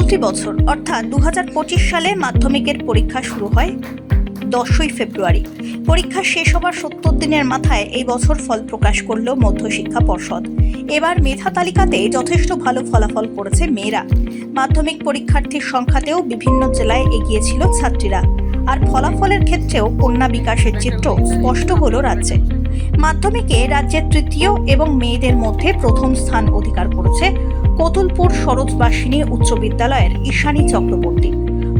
চলতি বছর, অর্থাৎ দু হাজার পঁচিশ সালে মাধ্যমিকের পরীক্ষা শুরু হয় দশই ফেব্রুয়ারি। পরীক্ষা শেষ হবার সত্তর দিনের মাথায় এই বছর ফল প্রকাশ করল মধ্যশিক্ষা পর্ষদ। এবার মেধা তালিকাতে যথেষ্ট ভালো ফলাফল করেছে মেয়েরা। মাধ্যমিক পরীক্ষার্থীর সংখ্যাতেও বিভিন্ন জেলায় এগিয়েছিল ছাত্রীরা। আর ফলাফলের ক্ষেত্রেও কন্যা বিকাশের চিত্র স্পষ্ট হল রাজ্যে। মাধ্যমিকে রাজ্যের তৃতীয় এবং মেয়েদের মধ্যে প্রথম স্থান অধিকার করেছে কতুলপুর সরোজবাসিনী উচ্চ বিদ্যালয়ের ঈশানী চক্রবর্তী।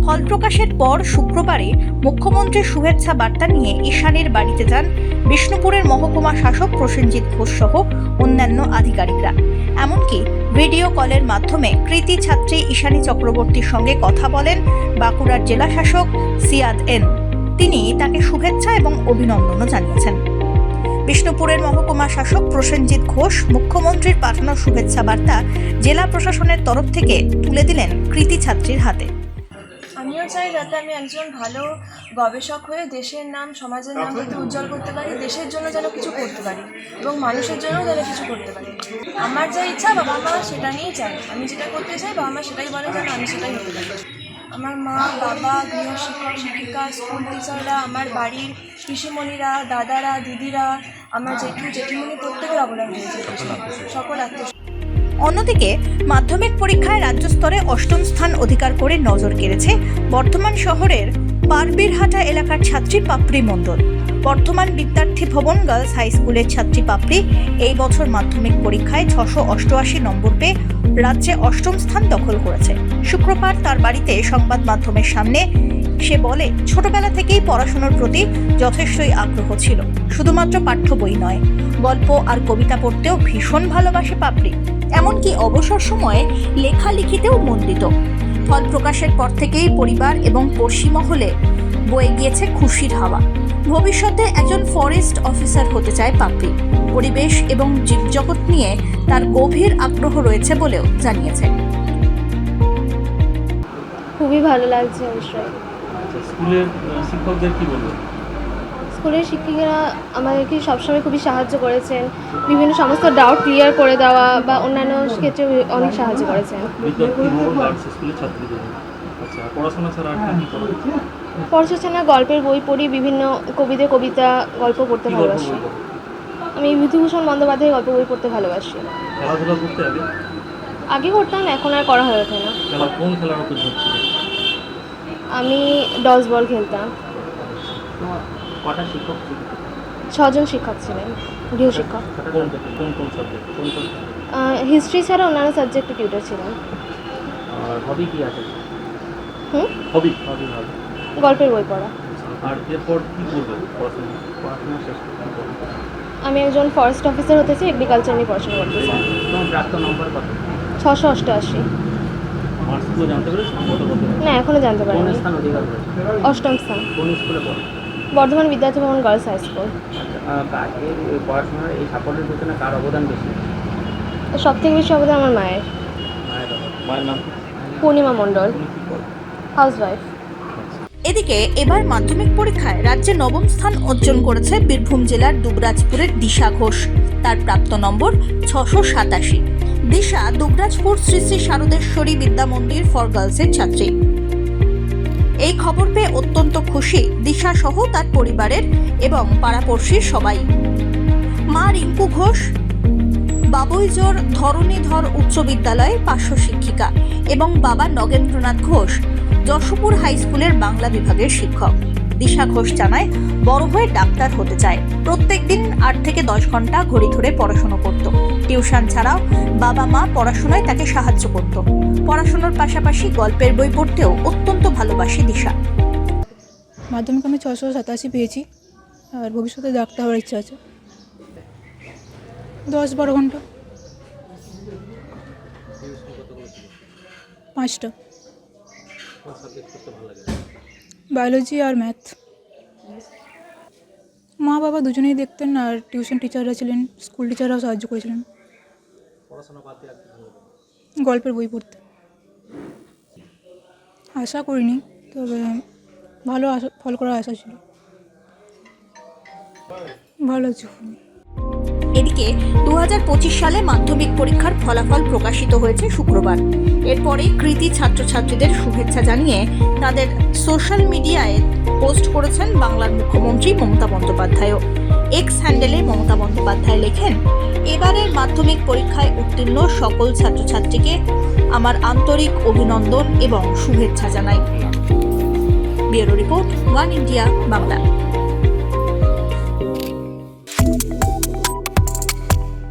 ফল প্রকাশের পর শুক্রবারে মুখ্যমন্ত্রীর শুভেচ্ছা বার্তা নিয়ে ঈশানীর বাড়িতে যান বিষ্ণুপুরের মহকুমা শাসক প্রসেনজিৎ ঘোষ সহ অন্যান্য আধিকারিকরা। এমনকি ভিডিও কলের মাধ্যমে কৃতি ছাত্রী ঈশানী চক্রবর্তীর সঙ্গে কথা বলেন বাঁকুড়ার জেলা শাসক সিয়াদ এন। তিনি তাকে শুভেচ্ছা এবং অভিনন্দনও জানিয়েছেন। বিষ্ণুপুরের মহকুমা শাসক প্রসেনজিৎ ঘোষ মুখ্যমন্ত্রীর পাঠানো শুভেচ্ছা বার্তা জেলা প্রশাসনের তরফ থেকে তুলে দিলেন কৃতি ছাত্রীর হাতে। আমিও চাই যাতে আমি একজন ভালো গবেষক হয়ে দেশের নাম, সমাজের নাম যাতে উজ্জ্বল করতে পারি, দেশের জন্য যেন কিছু করতে পারি এবং মানুষের জন্য যেন কিছু করতে পারি। আমার যা ইচ্ছা বাবা মা সেটা নিয়েই চাই। আমি যেটা করতে চাই বাবা মা সেটাই বলে যেন আমি সেটাই হতে পারি। আমার মা, বাবা, গৃহ শিক্ষক, শিক্ষিকা, স্কুল টিচাররা, আমার বাড়ির পিসিমণিরা, দাদারা, দিদিরা, আমার জেঠু, জেঠিমণি প্রত্যেকের অবদান রয়েছে। সকল আত্মীয় অন্যদিকে, মাধ্যমিক পরীক্ষায় রাজ্য স্তরে অষ্টম স্থান অধিকার করে নজর কেড়েছে বর্ধমান শহরের পারবিরহাটা এলাকার ছাত্রী পাপড়ি মণ্ডল। বর্তমান বিদ্যার্থী ভবন গার্লস হাই স্কুলের ছাত্রী পাপড়ি এই বছর মাধ্যমিক পরীক্ষায় ছশো অষ্টআশি নম্বর পেয়ে রাজ্যে অষ্টম স্থান দখল করেছে। শুক্রবার তার বাড়িতে সংবাদ মাধ্যমের সামনে সে বলে, ছোটবেলা থেকেই পড়াশোনার প্রতি যথেষ্টই আগ্রহ ছিল। শুধুমাত্র পাঠ্য বই নয়, গল্প আর কবিতা পড়তেও ভীষণ ভালোবাসে পাপড়ি। এমনকি অবসর সময়ে লেখালেখিতেও মন দিত ফল প্রকাশের পর থেকেই পরিবার এবং পড়শি মহলে বয়ে গিয়েছে খুশির হাওয়া। ভবিষ্যতে একজন ফরেস্ট অফিসার হতে চায় পাপড়ি। পরিবেশ এবং জীবজগৎ নিয়ে তার গভীর আগ্রহ রয়েছে বলেও জানিয়েছে। খুবই ভালো লাগছে অবশ্যই। আচ্ছা স্কুলের শিক্ষকদের কি বলব স্কুলের শিক্ষিকারা আমাদেরকে সবসময় খুবই সাহায্য করেছেন। বিভিন্ন সমস্ত ডাউট ক্লিয়ার করে দেওয়া বা অন্যান্য ক্ষেত্রে অনেক সাহায্য করেছেন। পড়াশোনা গল্পের বই পড়ি বিভিন্ন কবিদের কবিতা গল্প পড়তে ভালোবাসি। আমি বিভূতিভূষণ বন্দ্যোপাধ্যায়ের গল্প বই পড়তে ভালোবাসি। আগে? করতাম এখন আর করা হয়ে ওঠে না। আমি ডস বল খেলতাম। কটা শিক্ষক ছজন শিক্ষক ছিলেন গৃহশিক্ষক কোন কোন কোন সাবজেক্ট কোন কোন হিস্ট্রি ছাড়া অন্যান্য সাবজেক্টে টিউটার ছিলেন। আর হবি কি আছে? হুম? হবি হবি হবে গল্পের বই পড়া। আর এরপর কি করবে পড়াশোনা শেষ? আমি একজন ফরেস্ট অফিসার হতে চাই এগ্রিকালচার নিয়ে পড়াশোনা করতে চাই। তোমার প্রাপ্ত নম্বর কত? ছশো অষ্টআশি। না এখনও জানতে পারিনি। অষ্টম স্থান। কোন স্কুলে পড়ো? বর্ধমান বিদ্যার্থী ভবন গার্লস হাই স্কুল পড়াশোনার এই সাফল্যের পেছনে কার অবদান বেশি? সব থেকে বেশি অবদান আমার মায়ের। মায়ের নাম পূর্ণিমা মণ্ডল। উনি হাউস ওয়াইফ এদিকে এবার মাধ্যমিক পরীক্ষায় রাজ্যে নবম স্থান অর্জন করেছে বীরভূম জেলার দুবরাজপুরের দিশা ঘোষ। তার প্রাপ্ত নম্বর ছশো সাতাশি। দিশা দুবরাজপুর শ্রী শ্রী শারদেশ্বরী বিদ্যা মন্দির ফর গার্লসের ছাত্রী। এই খবর পেয়ে অত্যন্ত খুশি দিশা সহ তার পরিবারের এবং পাড়াপড়শির সবাই। মা রিঙ্কু ঘোষ বাবুইজোর ধরণীধর উচ্চ বিদ্যালয়ের পার্শ্ব শিক্ষিকা এবং বাবা নগেন্দ্রনাথ ঘোষ, যশোপুর হাই স্কুলের বাংলা বিভাগের শিক্ষক। দিশা ঘোষ জানায়, বড় হয়ে ডাক্তার হতে চায়। প্রত্যেক দিন আট থেকে দশ ঘণ্টা ঘড়ি ধরে পড়াশোনা করত। টিউশন ছাড়াও বাবা মা পড়াশোনায় তাকে সাহায্য করত। পড়াশোনার পাশাপাশি গল্পের বই পড়তেও অত্যন্ত ভালোবাসে দিশা। মাধ্যমিক আমি ছশো সাতাশি পেয়েছি, আর ভবিষ্যতে ডাক্তার হওয়ার ইচ্ছা আছে। দশ বারো ঘণ্টা। পাঁচটা। বায়োলজি আর ম্যাথ। মা বাবা দুজনেই দেখতেন, আর টিউশন টিচাররা ছিলেন, স্কুল টিচাররাও সাহায্য করেছিলেন। গল্পের বই পড়তে। আশা করিনি তবে ভালো আশা ফল করার আশা ছিল। ভালো আছে। এদিকে দুহাজার পঁচিশ সালে মাধ্যমিক পরীক্ষার ফলাফল প্রকাশিত হয়েছে শুক্রবার। এরপরে কৃতি ছাত্রছাত্রীদের শুভেচ্ছা জানিয়ে তাদের সোশ্যাল মিডিয়ায় পোস্ট করেছেন বাংলার মুখ্যমন্ত্রী মমতা বন্দ্যোপাধ্যায়ও। এক্স হ্যান্ডেলে মমতা বন্দ্যোপাধ্যায় লেখেন, এবারের মাধ্যমিক পরীক্ষায় উত্তীর্ণ সকল ছাত্রছাত্রীকে আমার আন্তরিক অভিনন্দন এবং শুভেচ্ছা জানাই। Bureau report one India Bangla.